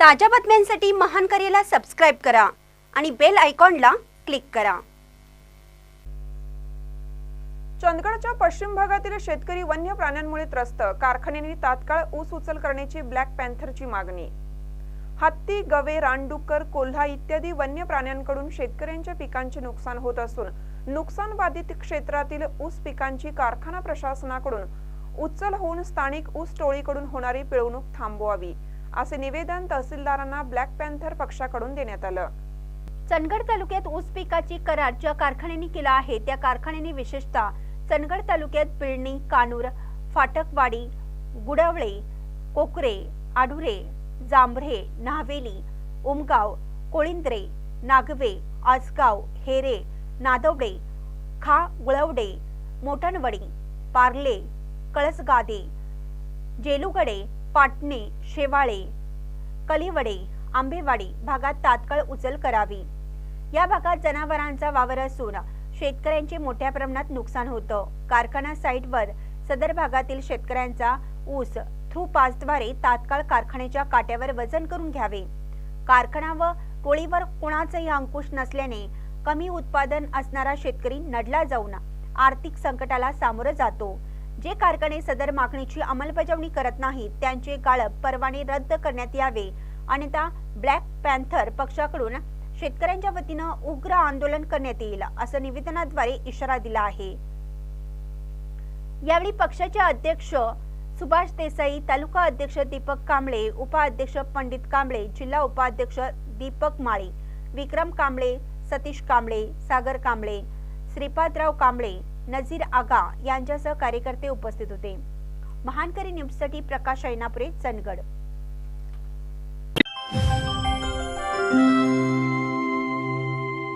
ताज्या बातम्यांसाठी महान करेला सबस्क्राईब करा आणि बेल आयकॉनला क्लिक करा. चंदगडच्या पश्चिम भागातील शेतकरी वन्य प्राण्यांमुळे त्रस्त. कारखान्यांनी तात्काळ ऊस उचल करण्याची ब्लॅक पॅन्थरची मागणी. हत्ती गवे रानडुक्कर कोल्हा इत्यादी वन्य प्राण्यांकडून शेतकऱ्यांच्या पिकांचे नुकसान होत असून नुकसान बाधित क्षेत्रातील ऊस पिकांची कारखाना प्रशासनाकडून उचल होऊन स्थानिक ऊस टोळीकडून होणारी पिळवणूक थांबवावी. असे निवेदन तहसीलदारांना ब्लॅक पॅन्थर पक्षाकडून देण्यात आलं. चंदगड तालुक्यात ऊस पिकाची करार ज्या कारखान्यांनी केला आहे त्या कारखान्यांनी विशेषतः चंदगड तालुक्यात पिळणी कानूर फाटकवाडी गुडवळे कोकरे आडुरे जांभरे नाहवेली उमगाव कोळिंद्रे नागवे आसगाव हेरे नादवडे खा गुळवडे मोठणवडी पार्ले कळसगादे जेलुगडे पाटणे शेवाळे कलिवडे आंबेवाडी भागात तात्काळ उचल करावी. या भागात जनावरांचा वावर असून शेतकऱ्यांचे मोठ्या प्रमाणात नुकसान होतं. कारखाना साईटवर सदर भागातील शेतकऱ्यांचा ऊस थ्रू पासद्वारे तात्काळ कारखान्याच्या काट्यावर वजन करून घ्यावे. कारखाना व टोळीवर कोणाचाही अंकुश नसल्याने कमी उत्पादन असणारा शेतकरी नडला जाऊन आर्थिक संकटाला सामोरं जातो. जे कारखाने सदर मागणीची अंमलबजावणी करत नाहीत त्यांचे गाळप परवाने रद्द करण्यात यावे. अन्यथा ब्लॅक पॅन्थर पक्षाकडून शेतकऱ्यांच्या वतीनं उग्र आंदोलन करण्यात येईल असं निवेदनाद्वारे इशारा दिला आहे. यावेळी पक्षाचे अध्यक्ष सुभाष देसाई तालुका अध्यक्ष दीपक कांबळे उपाध्यक्ष पंडित कांबळे जिल्हा उपाध्यक्ष दीपक माळी विक्रम कांबळे सतीश कांबळे सागर कांबळे श्रीपादराव कांबळे नझीर आगा यांच्यासह कार्यकर्ते उपस्थित होते. महानकरी न्यूजसाठी प्रकाश ऐनापुरे चंदगड.